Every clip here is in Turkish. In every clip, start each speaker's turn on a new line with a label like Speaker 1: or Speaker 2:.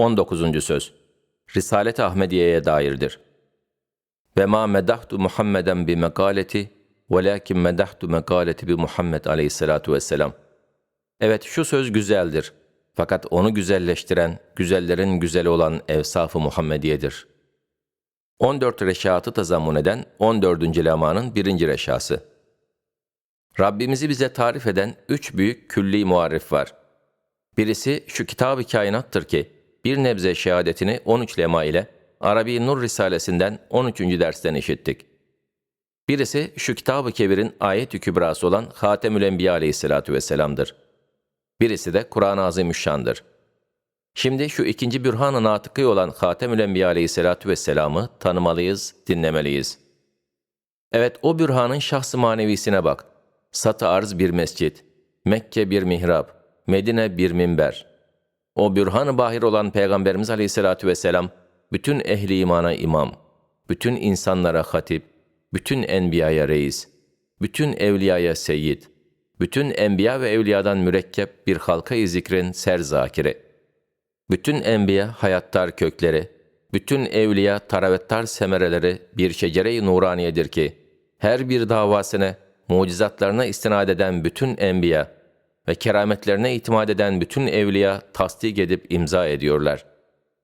Speaker 1: 19. söz Risalet-i Ahmediye'ye dairdir. Ve ma medahtu Muhammeden bi mekaleti velakin medahtu mekaleti bi Muhammed aleyhissalatu vesselam. Evet şu söz güzeldir. Fakat onu güzelleştiren, güzellerin güzeli olan evsaf-ı Muhammediye'dir. 14 reşatı tazammun eden 14. lemanın birinci reşası. Rabbimizi bize tarif eden üç büyük külli muarif var. Birisi şu kitab-ı kainattır ki, bir nebze şehadetini 13 lema ile Arabi Nur Risalesinden 13. dersten işittik. Birisi şu kitab-ı kebirin ayet-i kübrası olan Hatemül Enbiya aleyhissalatu vesselam'dır. Birisi de Kur'an-ı Azimüşşan'dır. Şimdi şu ikinci bürhan-ı natıkı olan Hatemül Enbiya aleyhissalatu vesselam'ı tanımalıyız, dinlemeliyiz. Evet o bürhanın şahsı manevisine bak. Sat-ı arz bir mescit, Mekke bir mihrap, Medine bir minber. O bürhan-ı bahir olan Peygamberimiz aleyhissalatu vesselam, bütün ehli imana imam, bütün insanlara hatip, bütün enbiyaya reis, bütün evliyaya seyyid, bütün enbiya ve evliyadan mürekkep bir halka-i zikrin serzakiri. Bütün enbiya hayattar kökleri, bütün evliya taravettar semereleri bir şecere-i nuraniyedir ki, her bir davasına, mucizatlarına istinad eden bütün enbiya ve kerametlerine itimat eden bütün evliya tasdik edip imza ediyorlar.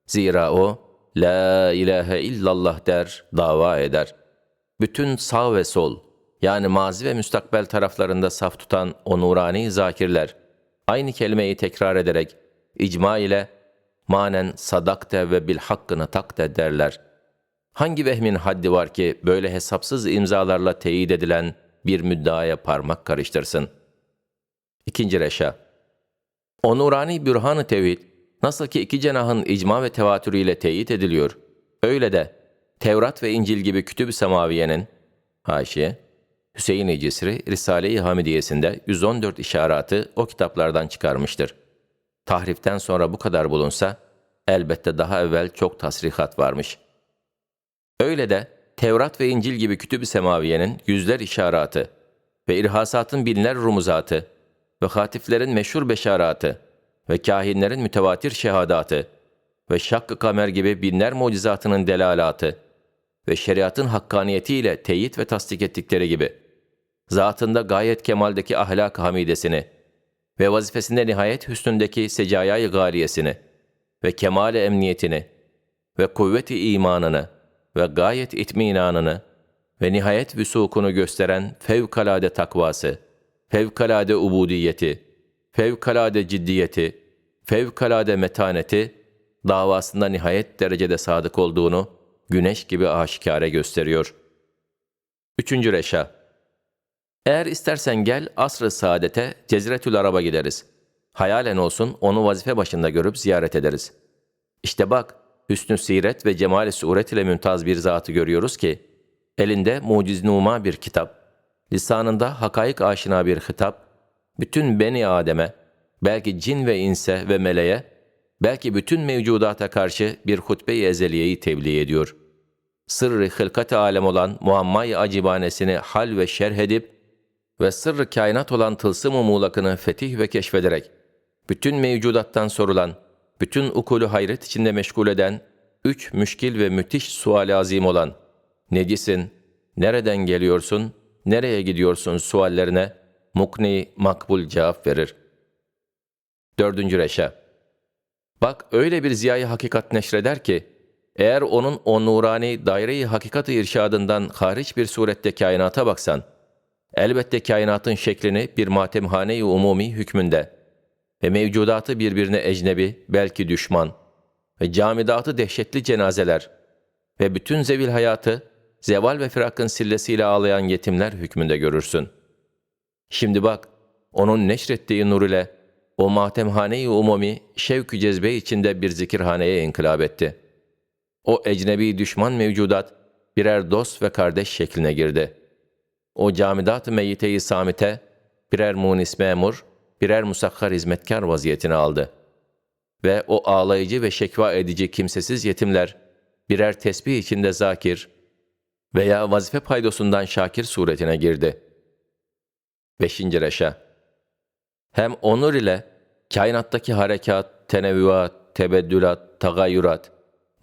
Speaker 1: Zira o, La ilahe illallah der, dava eder. Bütün sağ ve sol, yani mazi ve müstakbel taraflarında saf tutan o nurani zakirler, aynı kelimeyi tekrar ederek, icma ile manen sadakte ve bil hakkını takte derler. Hangi vehmin haddi var ki böyle hesapsız imzalarla teyit edilen bir müddaaya parmak karıştırsın? İkinci reşa. O nurani bürhan-ı tevhid, nasıl ki iki cenahın icma ve tevatürüyle teyit ediliyor, öyle de Tevrat ve İncil gibi kütüb-ü semaviyenin, haşiye, Hüseyin-i Cisri, Risale-i Hamidiyesinde 114 işaratı o kitaplardan çıkarmıştır. Tahriften sonra bu kadar bulunsa, elbette daha evvel çok tasrihat varmış. Öyle de Tevrat ve İncil gibi kütüb-ü semaviyenin yüzler işaratı ve irhasatın binler rumuzatı ve hatiflerin meşhur beşaratı ve kahinlerin mütevatir şehadatı ve şakkı kamer gibi binler mucizatının delalatı ve şeriatın hakkaniyetiyle teyit ve tasdik ettikleri gibi, zatında gayet kemaldeki ahlak hamidesini ve vazifesinde nihayet hüsnündeki secayayı galiyesini ve kemal emniyetini ve kuvveti imanını ve gayet itminanını ve nihayet vüsukunu gösteren fevkalade takvası, fevkalade ubudiyeti, fevkalade ciddiyeti, fevkalade metaneti, davasında nihayet derecede sadık olduğunu güneş gibi aşikare gösteriyor. Üçüncü reşa. Eğer istersen gel asr-ı saadete Cezretül Arab'a gideriz. Hayalen olsun onu vazife başında görüp ziyaret ederiz. İşte bak, hüsnü siret ve cemal-i suret ile mümtaz bir zatı görüyoruz ki, elinde muciznuma bir kitap, lisanında hakaik aşina bir hitap, bütün beni Adem'e, belki cin ve inse ve meleğe, belki bütün mevcudata karşı bir hutbe-i ezeliyeyi tebliğ ediyor. Sırrı hılkat alem olan muamma-i acibanesini hal ve şerh edip ve sırrı kainat olan tılsım-ı muğlakını fetih ve keşfederek, bütün mevcudattan sorulan, bütün ukulu hayret içinde meşgul eden, üç müşkil ve müthiş suali azim olan, necisin, nereden geliyorsun, nereye gidiyorsun suallerine, mukni makbul cevap verir. Dördüncü reşa. Bak öyle bir ziyayı hakikat neşreder ki, eğer onun o nurani daire-i hakikat-ı irşadından hariç bir surette kainata baksan, elbette kainatın şeklini bir matemhane-i umumi hükmünde ve mevcudatı birbirine ecnebi, belki düşman ve camidatı dehşetli cenazeler ve bütün zevil hayatı zeval ve firakın sillesiyle ağlayan yetimler hükmünde görürsün. Şimdi bak, onun neşrettiği nur ile o matemhane-i umumi şevk-ü cezbe içinde bir zikirhaneye inkılap etti. O ecnebi düşman mevcudat birer dost ve kardeş şekline girdi. O camidat-ı meyyite-i samite birer munis memur, birer musakhar hizmetkar vaziyetini aldı. Ve o ağlayıcı ve şekva edici kimsesiz yetimler birer tesbih içinde zakir veya vazife paydosundan şakir suretine girdi. Beşinci reşa hem onur ile kainattaki harekat, tenevvüat, tebeddülat, tagayyurat,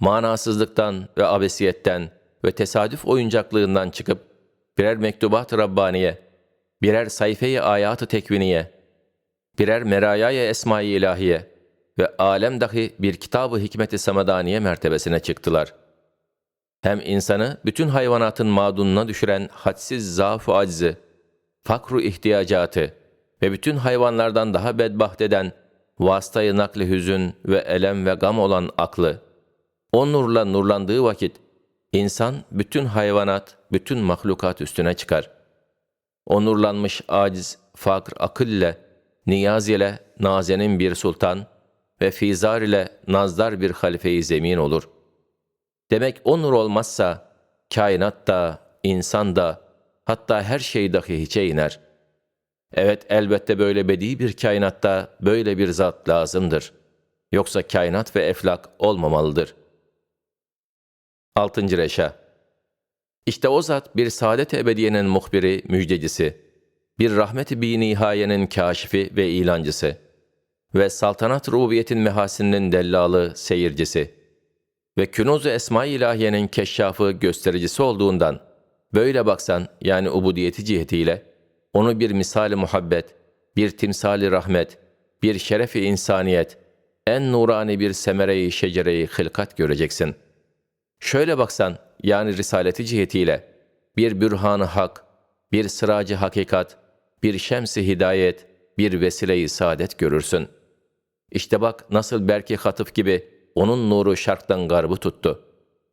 Speaker 1: manasızlıktan ve abesiyetten ve tesadüf oyuncaklığından çıkıp birer mektubat-ı Rabbaniye, birer sayfe-i ayat-ı tekviniye, birer merayaya esma-i ilahiye ve alem dahi bir kitab-ı hikmet-i samadaniye mertebesine çıktılar. Hem insanı bütün hayvanatın madununa düşüren hadsiz zaaf-ı aczi, fakru ihtiyacatı ve bütün hayvanlardan daha bedbaht eden vasıtayı nakli hüzün ve elem ve gam olan aklı, o nurla nurlandığı vakit insan bütün hayvanat, bütün mahlukat üstüne çıkar. O nurlanmış aciz, fakr akıl ile, niyaz ile nazenin bir sultan ve fizar ile nazdar bir halife-i zemin olur. Demek o nur olmazsa kainat da, insan da, hatta her şey dahi hiçe iner. Evet elbette böyle bedi bir kainatta böyle bir zat lazımdır. Yoksa kainat ve eflak olmamalıdır. 6. Reşa İşte o zat bir saadet ebediyenin muhbiri, müjdecisi, bir rahmet-i bi nihayenin kaşifi ve ilancısı ve saltanat rubiyetin mehasininin dellalı, seyircisi ve künuz-u esma-i ilahiyenin keşşafı, göstericisi olduğundan, böyle baksan yani ubudiyeti cihetiyle, onu bir misali muhabbet, bir timsali rahmet, bir şerefi insaniyet, en nurani bir semere-i şecere-i hılkat göreceksin. Şöyle baksan, yani risaleti cihetiyle, bir bürhan-ı hak, bir sıracı hakikat, bir şems-i hidayet, bir vesile-i saadet görürsün. İşte bak nasıl belki hatıf gibi onun nuru şarktan garbı tuttu.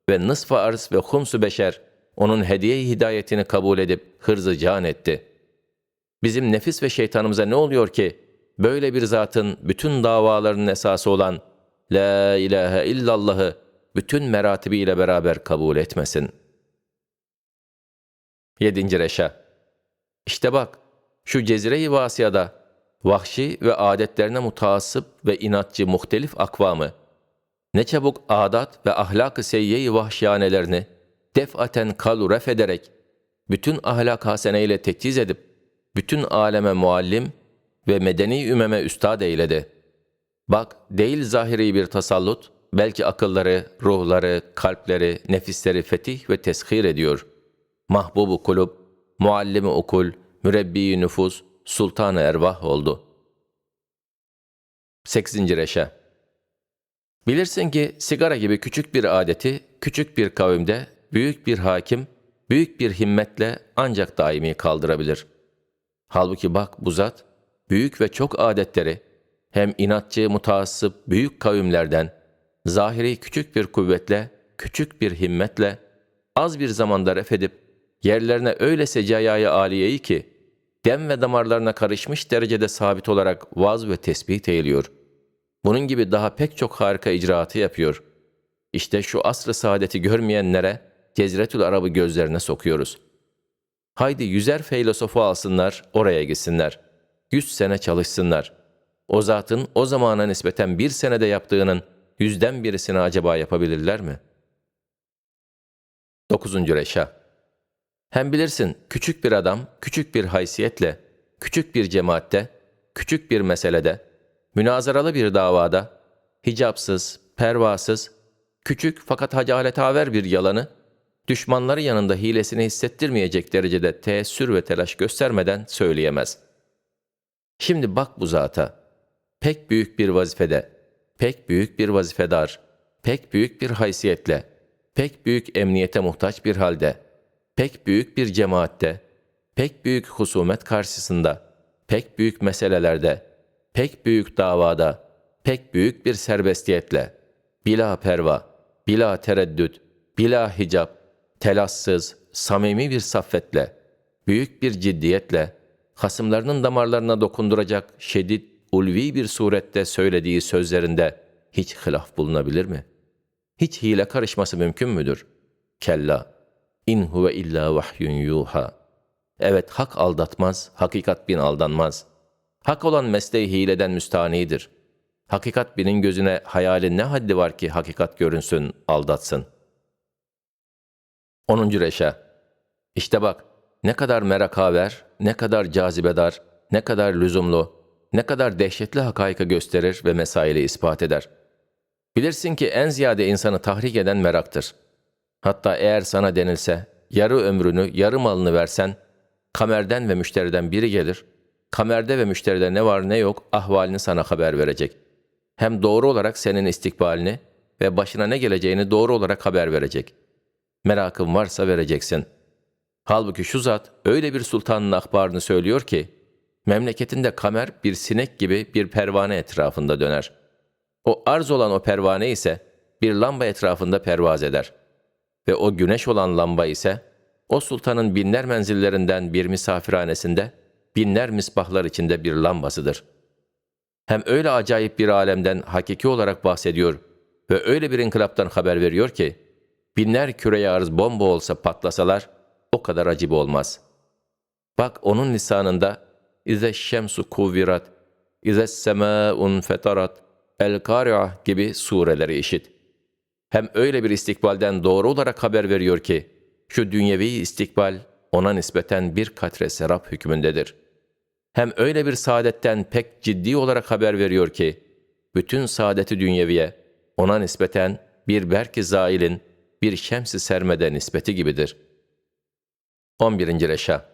Speaker 1: Ve nısf-ı arz ve humsu beşer onun hediye-i hidayetini kabul edip hırzı can etti. Bizim nefis ve şeytanımıza ne oluyor ki böyle bir zatın bütün davalarının esası olan La ilahe illallah'ı bütün meratibiyle beraber kabul etmesin. 7. Reşa İşte bak, şu cezire-i vasiyada vahşi ve adetlerine mutaassıp ve inatçı muhtelif akvamı, ne çabuk adat ve ahlak-ı seyye-i vahşiyanelerini defaten kalu ref ederek, bütün ahlak haseneyle teçhiz edip, bütün aleme muallim ve medeni ümeme üstad eyledi. Bak, değil zahiri bir tasallut, belki akılları, ruhları, kalpleri, nefisleri fetih ve teshir ediyor. Mahbubu kulub, muallimi okul, mürebbi nüfus, sultanı ervah oldu. 8. Reşe Bilirsin ki sigara gibi küçük bir adeti, küçük bir kavimde büyük bir hakim, büyük bir himmetle ancak daimi kaldırabilir. Halbuki bak bu zat, büyük ve çok adetleri, hem inatçı, mutaassıp büyük kavimlerden, zahiri küçük bir kuvvetle, küçük bir himmetle, az bir zamanda ref edip, yerlerine öyle secayayı aliyeyi ki, dem ve damarlarına karışmış derecede sabit olarak vaz ve tesbih eğiliyor. Bunun gibi daha pek çok harika icraatı yapıyor. İşte şu asr-ı saadeti görmeyenlere Cezretül Arab'ı gözlerine sokuyoruz. Haydi yüzer filosofu alsınlar, oraya gitsinler. Yüz sene çalışsınlar. O zatın o zamana nispeten bir senede yaptığının yüzden birisini acaba yapabilirler mi? 9. Reşa Hem bilirsin küçük bir adam, küçük bir haysiyetle, küçük bir cemaatte, küçük bir meselede, münazaralı bir davada, hicapsız, pervasız, küçük fakat hacaletaver bir yalanı, düşmanları yanında hilesini hissettirmeyecek derecede teessür ve telaş göstermeden söyleyemez. Şimdi bak bu zata, pek büyük bir vazifede, pek büyük bir vazifedar, pek büyük bir haysiyetle, pek büyük emniyete muhtaç bir halde, pek büyük bir cemaatte, pek büyük husumet karşısında, pek büyük meselelerde, pek büyük davada, pek büyük bir serbestiyetle, bila perva, bila tereddüt, bila hicap, telassız, samimi bir saffetle, büyük bir ciddiyetle, hasımlarının damarlarına dokunduracak şedid, ulvi bir surette söylediği sözlerinde hiç hilaf bulunabilir mi? Hiç hile karışması mümkün müdür? Kella, in huve illa vahyun yuha. Evet, hak aldatmaz, hakikat bin aldanmaz.'' Hak olan mesleği hileden müstanidir. Hakikat binin gözüne hayali ne haddi var ki hakikat görünsün, aldatsın. 10. Reşa İşte bak, ne kadar merakaver, ne kadar cazibedar, ne kadar lüzumlu, ne kadar dehşetli hakaykı gösterir ve mesaili ispat eder. Bilirsin ki en ziyade insanı tahrik eden meraktır. Hatta eğer sana denilse, yarı ömrünü, yarı malını versen, kamerden ve müşteriden biri gelir, kamerde ve müşteride ne var ne yok ahvalini sana haber verecek. Hem doğru olarak senin istikbalini ve başına ne geleceğini doğru olarak haber verecek. Merakın varsa vereceksin. Halbuki şu zat öyle bir sultanın ahbarını söylüyor ki, memleketinde kamer bir sinek gibi bir pervane etrafında döner. O arz olan o pervane ise bir lamba etrafında pervaz eder. Ve o güneş olan lamba ise o sultanın binler menzillerinden bir misafirhanesinde binler misbahlar içinde bir lambasıdır. Hem öyle acayip bir alemden hakiki olarak bahsediyor ve öyle bir inkılaptan haber veriyor ki, binler küreye arz bomba olsa patlasalar, o kadar acip olmaz. Bak onun lisanında, İze şemsu kuvirat, İze semâun fetarat, El Kari'ah gibi sureleri işit. Hem öyle bir istikbalden doğru olarak haber veriyor ki, şu dünyevi istikbal ona nispeten bir katre serap hükmündedir. Hem öyle bir saadetten pek ciddi olarak haber veriyor ki, bütün saadeti dünyeviye ona nispeten bir berki zailin bir şemsi sermede nispeti gibidir. 11. Reşa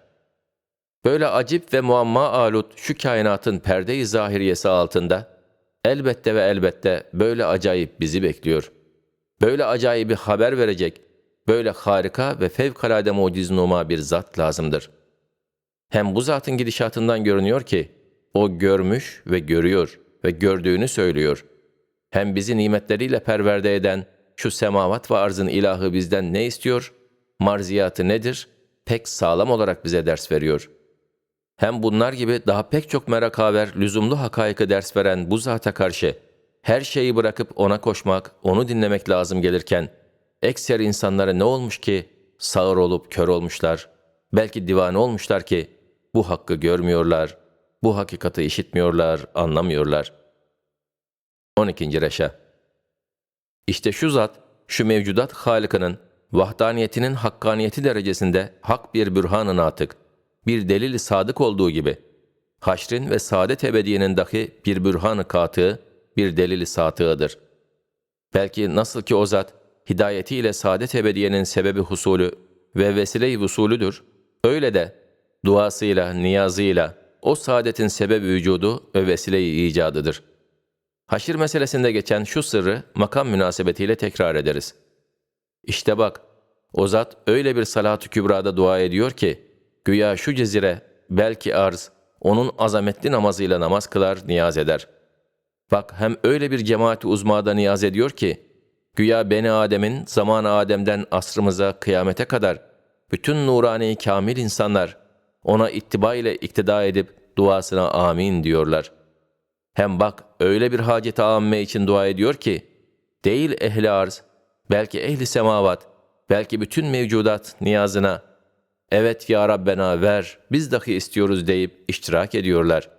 Speaker 1: Böyle acip ve muamma alut şu kainatın perde-i zahiriyesi altında, elbette ve elbette böyle acayip bizi bekliyor. Böyle acayibi haber verecek, böyle harika ve fevkalade muciznuma bir zat lazımdır. Hem bu zatın gidişatından görünüyor ki, o görmüş ve görüyor ve gördüğünü söylüyor. Hem bizi nimetleriyle perverde eden şu semavat ve arzın ilahı bizden ne istiyor, marziyatı nedir, pek sağlam olarak bize ders veriyor. Hem bunlar gibi daha pek çok merak haber, lüzumlu hakaykı ders veren bu zata karşı, her şeyi bırakıp ona koşmak, onu dinlemek lazım gelirken, ekser insanlara ne olmuş ki sağır olup kör olmuşlar, belki divane olmuşlar ki bu hakkı görmüyorlar, bu hakikati işitmiyorlar, anlamıyorlar. 12. Reşa İşte şu zat, şu mevcudat Halık'ının vahdaniyetinin hakkaniyeti derecesinde hak bir bürhan-ı natık, bir delil sadık olduğu gibi, haşrin ve saadet ebediyenin dahi bir bürhan-ı katığı, bir delil-i satığıdır. Belki nasıl ki o zat, hidayetiyle saadet ebediyenin sebebi husulü ve vesile-i vusulüdür, öyle de duasıyla, niyazıyla o saadetin sebebi vücudu ve vesile-i icadıdır. Haşir meselesinde geçen şu sırrı makam münasebetiyle tekrar ederiz. İşte bak, o zat öyle bir salat-ı kübrada dua ediyor ki, güya şu cezire, belki arz, onun azametli namazıyla namaz kılar, niyaz eder. Bak hem öyle bir cemaati uzmada niyaz ediyor ki, güya Beni Adem'in zaman Adem'den asrımıza kıyamete kadar bütün nurani kamil insanlar ona ittiba ile iktida edip duasına amin diyorlar. Hem bak öyle bir hacet-i amme için dua ediyor ki, değil ehli arz, belki ehli semavat, belki bütün mevcudat niyazına, evet ya Rabbena ver, biz dahi istiyoruz deyip iştirak ediyorlar.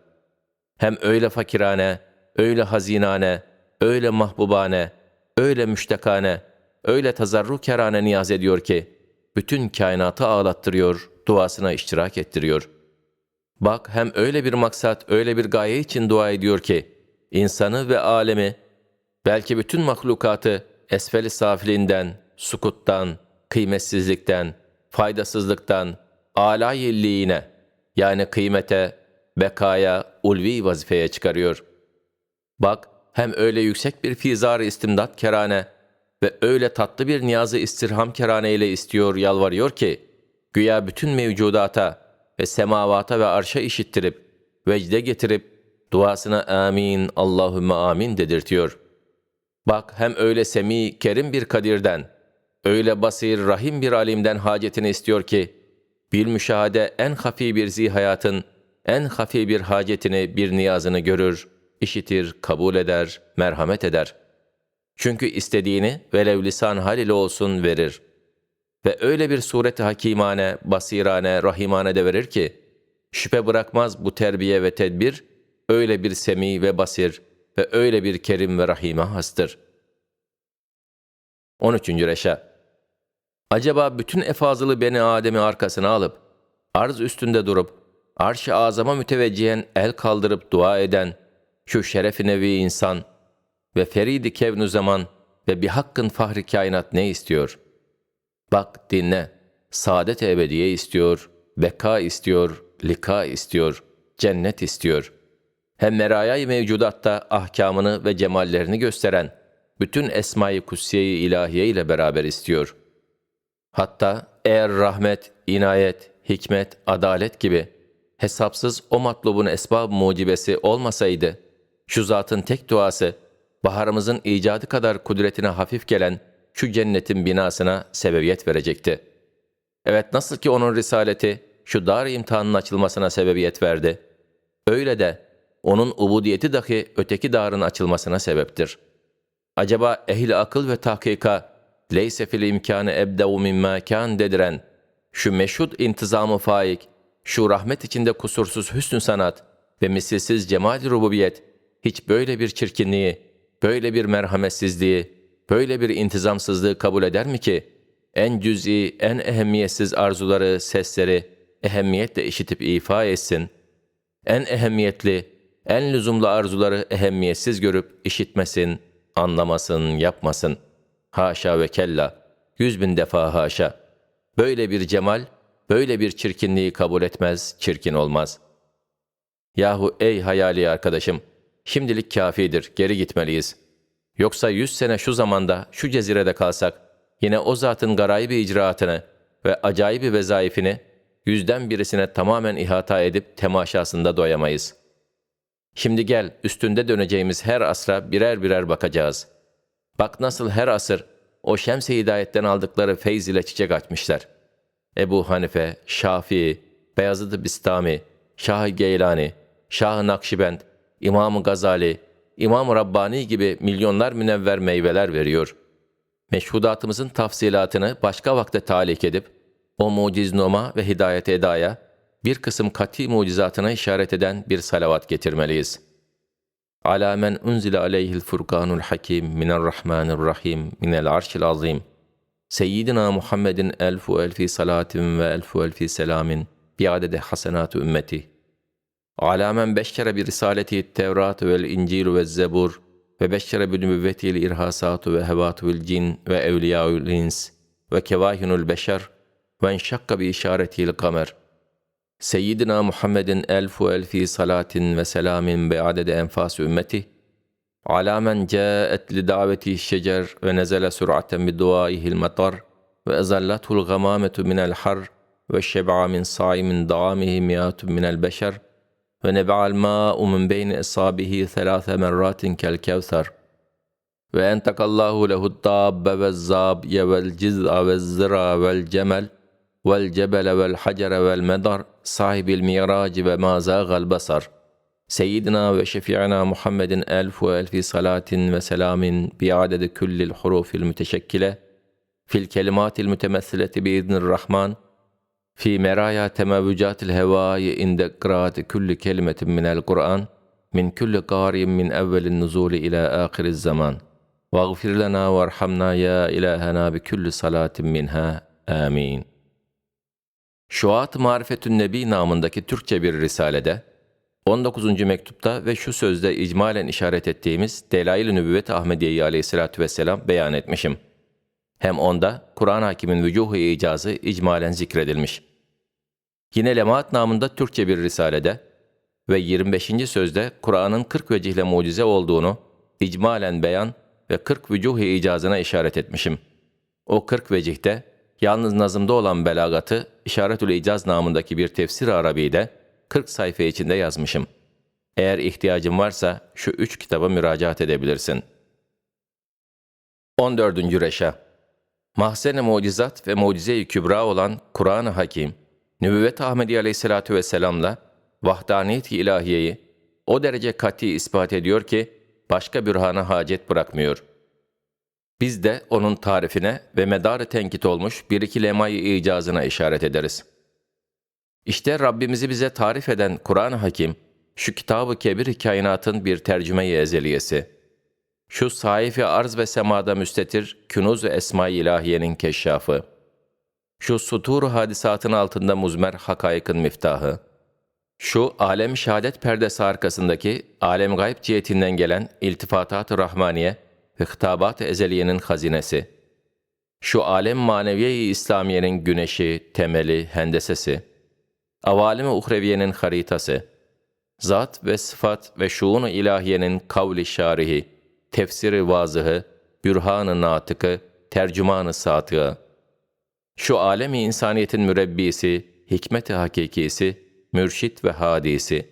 Speaker 1: Hem öyle fakirane, öyle hazinane, öyle mahbubane, öyle müştekane, öyle tazarrukerane niyaz ediyor ki, bütün kainatı ağlattırıyor, duasına iştirak ettiriyor. Bak hem öyle bir maksat, öyle bir gaye için dua ediyor ki, insanı ve alemi, belki bütün mahlukatı esfeli safilinden, sukuttan, kıymetsizlikten, faydasızlıktan, alayilliğine, yani kıymete, bekaya, ulvi vazifeye çıkarıyor. Bak hem öyle yüksek bir fizar istimdat kerane ve öyle tatlı bir niyazı istirham kerane ile istiyor, yalvarıyor ki, güya bütün mevcudata ve semavata ve arşa işittirip, vecde getirip, duasına amin, Allahümme amin dedirtiyor. Bak hem öyle semi, kerim bir kadirden, öyle basir, rahim bir alimden hacetini istiyor ki, bir müşahede en hafi bir zihayatın, en hafi bir hacetini, bir niyazını görür, işitir, kabul eder, merhamet eder. Çünkü istediğini velev lisan hal ile olsun verir. Ve öyle bir sureti hakimane, basirane, rahimane de verir ki, şüphe bırakmaz bu terbiye ve tedbir, öyle bir semi ve basir ve öyle bir kerim ve rahime hastır. 13. Reşa Acaba bütün efazılı beni Adem'i arkasına alıp, arz üstünde durup, arş-ı azama müteveccihen el kaldırıp dua eden, şu şerefi nevi insan, ve feridi kevnu zaman ve bir hakkın fahri kainat ne istiyor? Bak dinle, saadet ebediye istiyor, beka istiyor, lika istiyor, cennet istiyor. Hem merayay mevcudatta ahkamını ve cemallerini gösteren bütün esma-i kutsiye-i ilahiye ile beraber istiyor. Hatta eğer rahmet, inayet, hikmet, adalet gibi hesapsız o matlubun esbab mucibesi olmasaydı, şu zatın tek duası, baharımızın icadı kadar kudretine hafif gelen şu cennetin binasına sebebiyet verecekti. Evet nasıl ki onun risaleti şu dar imtihanın açılmasına sebebiyet verdi. Öyle de onun ubudiyeti dahi öteki darın açılmasına sebeptir. Acaba ehil akıl ve tahkika leyse fil imkanı ebdevu mimma dediren şu meşhud intizamı faik, şu rahmet içinde kusursuz hüsnü sanat ve misilsiz cemal rububiyet hiç böyle bir çirkinliği, böyle bir merhametsizliği, böyle bir intizamsızlığı kabul eder mi ki en cüz'i, en ehemmiyetsiz arzuları, sesleri ehemmiyetle işitip ifa etsin, en ehemmiyetli, en lüzumlu arzuları ehemmiyetsiz görüp işitmesin, anlamasın, yapmasın. Haşa ve kella, yüz bin defa haşa. Böyle bir cemal, böyle bir çirkinliği kabul etmez, çirkin olmaz. Yahu ey hayali arkadaşım, şimdilik kafidir, geri gitmeliyiz. Yoksa yüz sene şu zamanda, şu cezirede kalsak, yine o zatın garayibi icraatını ve acayibi vezaifini yüzden birisine tamamen ihata edip temaşasında doyamayız. Şimdi gel, üstünde döneceğimiz her asra birer birer bakacağız. Bak nasıl her asır o şems-i hidayetten aldıkları feyz ile çiçek açmışlar. Ebu Hanife, Şafii, Beyazıt-ı Bistami, Şah-ı Geylani, Şah-ı Nakşibend, İmam-ı Gazali, İmam-ı Rabbani gibi milyonlar münevver meyveler veriyor. Meşhudatımızın tafsilatını başka vakte talik edip, o muciznoma ve hidayet edaya bir kısım kati mucizatına işaret eden bir salavat getirmeliyiz. Ala men unzile aleyhil furkanul hakim minarrahmanirrahim minel arşil azim. Seyyidina Muhammedin elfu elfi salatin ve elfu elfi selamin biadede hasenatü ümmeti. Ala men beşkere bir risaleti tevrat vel incil ve zebur ve beşkere bir nübüvvetil irhasatu ve hevatul cin ve evliyaul ins ve kevahinul beşer ve enşakka bi işaretil kamer. Seyyidina Muhammedin elfu elfi salatin ve selamin be adede enfas ümmeti. Ala men caet li daveti şecer ve nezele sür'aten bi duaihil matar ve ezallatu'l gamametu minel har ve şeb'a min saimin da'amihi miyatun minel beşer ve nebe'al ma'u min beyni ishabihi thelâthe merratin kel kevser. Ve entekallahu lehu dabbe ve zabye vel ciz'a ve zira vel cemel vel cebele vel hacere vel medar sahibil miraci ve ma zâgal basar. Seyyidina ve şefi'ina Muhammedin elf ve elfi salatin ve selamin bi adedi küllil hurufil müteşekkile fil kelimatil fi meraya temavücatil hevai inde kıraati külli kelimetin minel Kur'an min külli qari'in min evvelin nuzuli ila ahiriz zaman. Vagfir lena varhamna ya ilahena bi külli salatin minha. Amin. Şuat Marifetün Nebi namındaki Türkçe bir risalede 19. mektupta ve şu sözde icmalen işaret ettiğimiz Delail-i Nübüvvet Ahmediye'yi aleyhissalatü vesselam beyan etmişim. Hem onda Kur'an hakimin vücuhu icazı icmalen zikredilmiş.'' Yine Lemaat namında Türkçe bir risalede ve 25. sözde Kur'an'ın 40 vecihle mucize olduğunu icmalen beyan ve 40 vücuh icazına işaret etmişim. O 40 vecihte Yalnız nazımda olan belagatı İşaretül İcaz namındaki bir tefsir Arabi'de 40 sayfa içinde yazmışım. Eğer ihtiyacın varsa şu üç kitaba müracaat edebilirsin. 14. Reşa Mahzen-i Mucizat ve Mucize-i Kübra olan Kur'an-ı Hakim, Nübüvvet Ahmedi Aleyhisselatü Vesselam'la vahdaniyet-i ilahiyeyi o derece kati ispat ediyor ki başka bürhana hacet bırakmıyor. Biz de onun tarifine ve medarı tenkit olmuş bir iki lemayı icazına işaret ederiz. İşte Rabbimizi bize tarif eden Kur'an-ı Hakim, şu kitabı kebir kainatın bir tercüme-i ezeliyesi. Şu saifi arz ve semada müstetir künuz ve esma-i ilahiyenin keşşafı. Şu sutur hadisatın altında muzmer hakaykın miftahı. Şu alem şehadet perdesi arkasındaki alem gayb cihetinden gelen iltifatat-ı rahmaniye ve hitabat-ı ezeliyenin hazinesi. Şu alem maneviye-i İslamiyenin güneşi, temeli, hendesesi. Avalim-i uhreviyenin haritası. Zat ve sıfat ve şuun-u ilahiyenin kavli şarihi, tefsiri vazıhı, bürhan-ı natıkı, tercüman-ı satığı. Şu alemi insaniyetin mürebbisi, hikmet-i hakikisi, mürşit ve hadisi.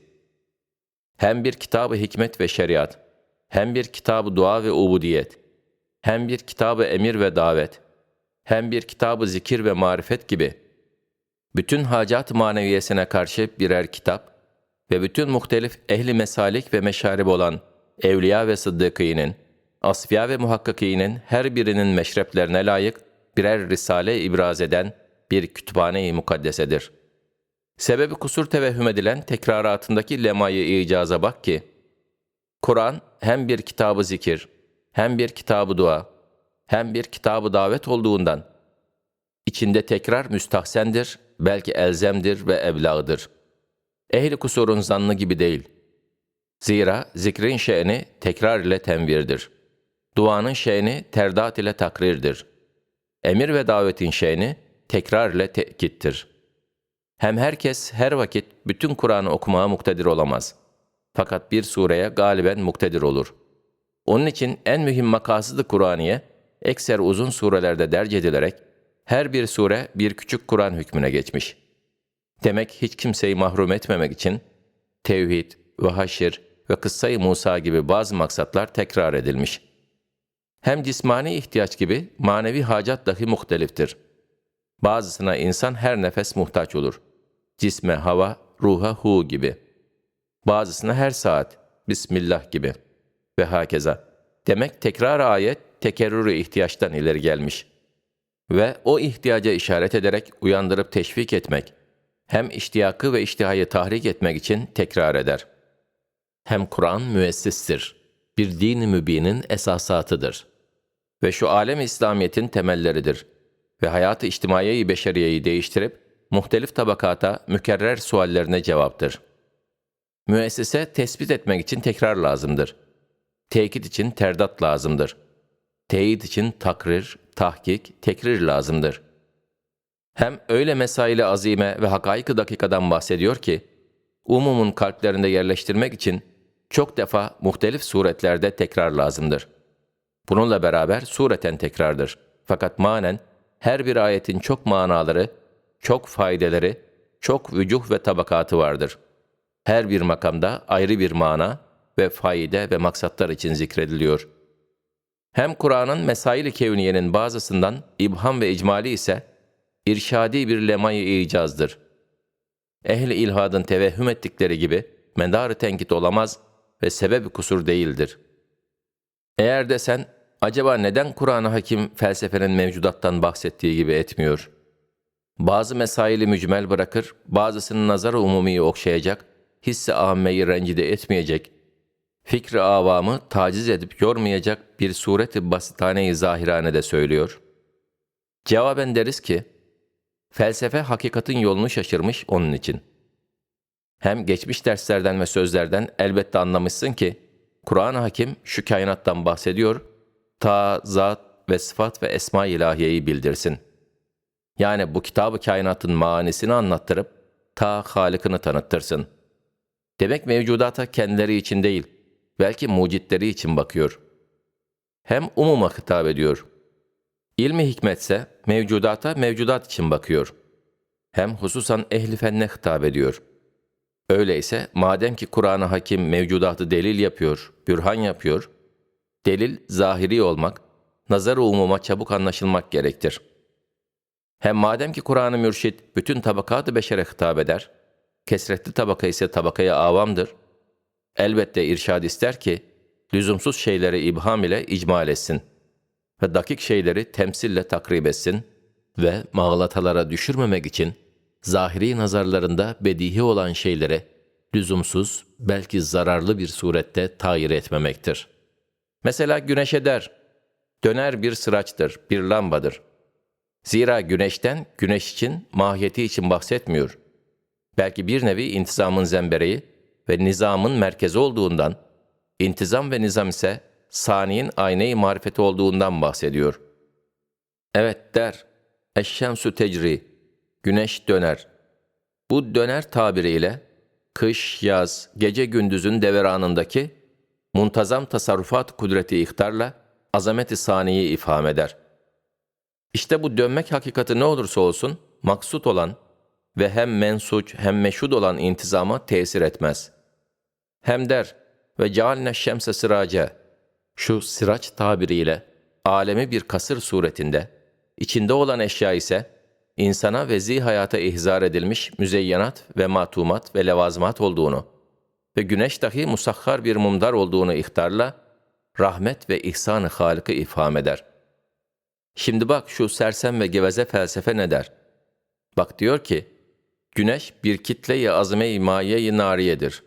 Speaker 1: Hem bir kitabı hikmet ve şeriat, hem bir kitabı dua ve ubudiyet, hem bir kitabı emir ve davet, hem bir kitabı zikir ve marifet gibi bütün hacat maneviyesine karşı birer kitap ve bütün muhtelif ehli mesalik ve meşarib olan evliya ve sıddıkînin, asfiya ve muhakkakînin her birinin meşreplerine layık birer risale ibraz eden bir kütüphane-i mukaddesedir. Sebebi kusur tevehhüm edilen tekraratındaki lemayı icaza bak ki, Kur'an hem bir kitabı zikir, hem bir kitabı dua, hem bir kitabı davet olduğundan, içinde tekrar müstahsendir, belki elzemdir ve eblağıdır. Ehli kusurun zannı gibi değil. Zira zikrin şe'ni tekrar ile tenvirdir. Duanın şe'ni terdat ile takrirdir. Emir ve davetin şe'ni tekrar ile tekittir. Hem herkes her vakit bütün Kur'an'ı okumaya muktedir olamaz. Fakat bir sureye galiben muktedir olur. Onun için en mühim makasıdı Kur'aniye, ekser uzun surelerde derc edilerek, her bir sure bir küçük Kur'an hükmüne geçmiş. Demek hiç kimseyi mahrum etmemek için, tevhid ve haşir ve kıssayı Musa gibi bazı maksatlar tekrar edilmiş. Hem cismani ihtiyaç gibi manevi hacat dahi muhteliftir. Bazısına insan her nefes muhtaç olur. Cisme hava, ruha hu gibi. Bazısına her saat, Bismillah gibi. Ve hakeza. Demek tekrar ayet tekerrürü ihtiyaçtan ileri gelmiş. Ve o ihtiyaca işaret ederek uyandırıp teşvik etmek, hem iştiyakı ve iştihayı tahrik etmek için tekrar eder. Hem Kur'an müessistir. Bir din-i mübinin esasatıdır. Ve şu alem İslamiyet'in temelleridir. Ve hayatı içtimaiyeyi beşeriyeyi değiştirip, muhtelif tabakata mükerrer suallerine cevaptır. Müessese tespit etmek için tekrar lazımdır. Tekit için terdat lazımdır. Teyit için takrir, tahkik, tekrir lazımdır. Hem öyle mesaili azime ve hakaik dakikadan bahsediyor ki, umumun kalplerinde yerleştirmek için çok defa muhtelif suretlerde tekrar lazımdır. Bununla beraber sureten tekrardır. Fakat manen her bir ayetin çok manaları, çok faydeleri, çok vücuh ve tabakatı vardır. Her bir makamda ayrı bir mana ve faide ve maksatlar için zikrediliyor. Hem Kur'an'ın mesail-i kevniyenin bazısından ibham ve icmali ise irşadi bir lemayı icazdır. Ehli ilhadın tevehhüm ettikleri gibi mendarı tenkit olamaz ve sebebi kusur değildir. Eğer de sen acaba neden Kur'an-ı Hakim felsefenin mevcudattan bahsettiği gibi etmiyor? Bazı mesaili mücmel bırakır, bazısının nazarı umumiyi okşayacak, hisse âmmeyi rencide etmeyecek, fikri avamı taciz edip yormayacak bir sureti basitane-i zahirane de söylüyor. Cevaben deriz ki, felsefe hakikatin yolunu şaşırmış onun için. Hem geçmiş derslerden ve sözlerden elbette anlamışsın ki, Kur'an-ı Hakim şu kainattan bahsediyor, ta zat ve sıfat ve esma ilahiyeyi bildirsin. Yani bu kitabı kainatın manisini anlattırıp, ta Halık'ını tanıttırsın. Demek mevcudata kendileri için değil, belki mucitleri için bakıyor. Hem umuma hitap ediyor. İlmi hikmetse mevcudata mevcudat için bakıyor. Hem hususan ehli fenne hitap ediyor. Öyleyse madem ki Kur'an-ı Hakim mevcudatı delil yapıyor, bürhan yapıyor, delil zahiri olmak, nazar-ı umuma çabuk anlaşılmak gerektir. Hem madem ki Kur'an-ı Mürşit bütün tabakat-ı beşere hitap eder, kesretli tabaka ise tabakaya avamdır, elbette irşad ister ki, lüzumsuz şeyleri ibham ile icmal etsin ve dakik şeyleri temsille takrib etsin ve mağlatalara düşürmemek için zahiri nazarlarında bedihi olan şeylere lüzumsuz, belki zararlı bir surette tayir etmemektir. Mesela güneşe der, döner bir sıraçtır, bir lambadır. Zira güneşten güneş için, mahiyeti için bahsetmiyor. Belki bir nevi intizamın zembereği ve nizamın merkezi olduğundan, intizam ve nizam ise saniyin aynayı marifeti olduğundan bahsediyor. Evet der, eşşemsu tecri, güneş döner. Bu döner tabiriyle kış, yaz, gece gündüzün deveranındaki muntazam tasarrufat kudreti ihtarla azameti saniyi ifham eder. İşte bu dönmek hakikati ne olursa olsun maksut olan ve hem mensuç hem meşhud olan intizama tesir etmez. Hem der ve cealne şemse sıraca şu sıraç tabiriyle alemi bir kasır suretinde, içinde olan eşya ise insana ve zih hayata ihzar edilmiş müzeyyenat ve matumat ve levazmat olduğunu ve güneş dahi musahhar bir mumdar olduğunu ihtarla rahmet ve ihsan-ı Halık'ı ifham eder. Şimdi bak şu sersem ve geveze felsefe ne der? Bak diyor ki, güneş bir kitle-i azime-i maye-i nariyedir.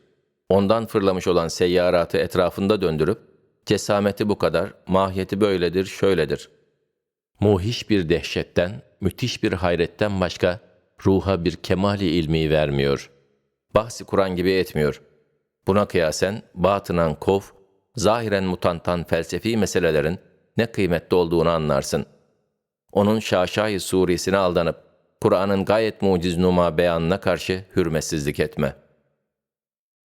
Speaker 1: Ondan fırlamış olan seyyaratı etrafında döndürüp, cesameti bu kadar, mahiyeti böyledir, şöyledir. Muhiş bir dehşetten, müthiş bir hayretten başka ruha bir kemali ilmi vermiyor. Bahsi Kur'an gibi etmiyor. Buna kıyasen batınan kov, zahiren mutantan felsefi meselelerin ne kıymetli olduğunu anlarsın. Onun şaşayı suresine aldanıp, Kur'an'ın gayet muciz numa beyanına karşı hürmetsizlik etme.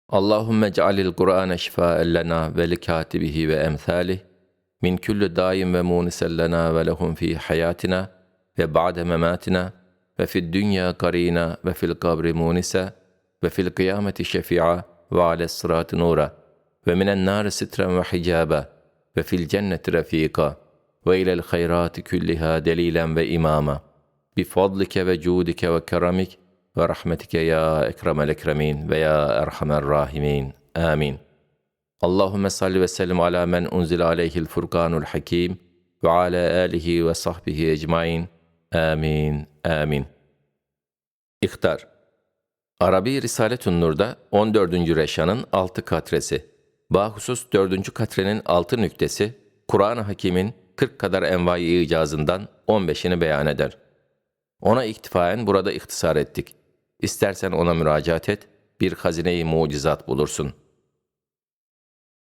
Speaker 1: Allahümme cealil Kur'ane şifaen lena ve likatibihi ve emsalih min kulli daim ve munisen lena ve lehum fi hayatina ve ba'de mematina ve fid dünya karina ve fil kabri munise ve fil kıyameti şefi'a ve ale sıratı nura ve minen nâri sitren ve hicaba ve fil cenneti refika ve ilel hayrati külliha delilen ve imama bifadlike ve cudike ve keramik ve rahmetike ya ekremel ekremin ve ya erhamer rahimin. Amin. Allahümme salli ve sellim ala men Arabi Risaletün Nur'da 14. Reşan'ın 6 katresi, bahusus 4. katrenin 6 nüktesi, Kur'an-ı Hakim'in 40 kadar envai icazından 15'ini beyan eder. Ona iktifaen burada ihtisar ettik. İstersen ona müracaat et, bir hazine-i mucizat bulursun.''